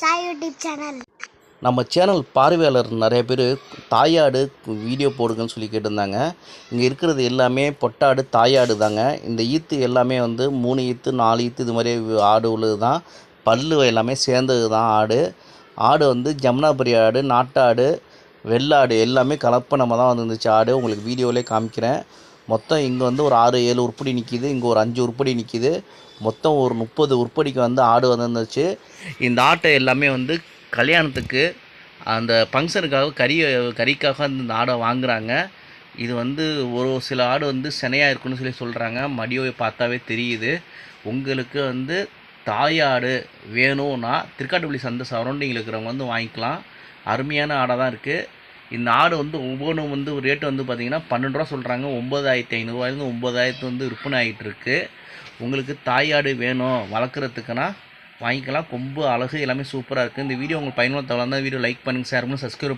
Sai YouTube channel. நம்ம channel பார்வையாளர் நிறைய பேர் தாயாடு வீடியோ போடுங்கன்னு சொல்லி கேட்டிருந்தாங்க. இங்கே இருக்கிறது எல்லாமே பொட்டாடு தாயாடு தாங்க. இந்த ஈத்து எல்லாமே வந்து மூணு ஈத்து நாலு ஈத்து இது மாதிரி ஆடு உள்ளது தான். பல்லு எல்லாமே சேர்ந்தது தான் ஆடு. ஆடு வந்து ஜமுனாபுரி ஆடு நாட்டாடு வெள்ளாடு எல்லாமே கலப்பணமாக தான் வந்துருந்துச்சு ஆடு. உங்களுக்கு வீடியோவிலே காமிக்கிறேன். மொத்தம் இங்கே வந்து ஒரு ஆறு ஏழு உருப்படி நிற்கிது இங்கே ஒரு அஞ்சு உருப்படி நிற்கிது மொத்தம் ஒரு முப்பது உருப்படிக்கு வந்து ஆடு வந்துருந்துச்சு இந்த ஆட்டை எல்லாமே வந்து கல்யாணத்துக்கு அந்த ஃபங்க்ஷனுக்காக கறி கறிக்காக இந்த ஆடை வாங்குறாங்க. இது வந்து ஒரு சில ஆடு வந்து சினையாக இருக்குன்னு சொல்லி சொல்கிறாங்க மடியோவை பார்த்தாவே தெரியுது. உங்களுக்கு வந்து தாயாடு வேணும்னா திருக்காட்டுப்பள்ளி சந்தை சரௌண்டிங்கில் இருக்கிறவங்க வந்து வாங்கிக்கலாம். அருமையான ஆடாக தான் இருக்குது இந்த ஆடு வந்து ஒவ்வொன்றும் வந்து ரேட்டு வந்து பார்த்திங்கன்னா பன்னெண்டு ரூபா சொல்கிறாங்க ஒம்பதாயிரத்தி ஐநூறுரூவாயிலேருந்து ஒம்பதாயிரத்து வந்து விற்பனை ஆகிட்டுருக்கு உங்களுக்கு தாயாடு வேணும் வளர்க்குறதுக்குன்னா வாங்கிக்கலாம். கொம்பு அழகு எல்லாமே சூப்பராக இருக்குது இந்த வீடியோ உங்களுக்கு பயனுள்ள தவிர வீடியோ லைக் பண்ணுங்கள் ஷேர் பண்ணுங்கள் சப்ஸ்கிரைப்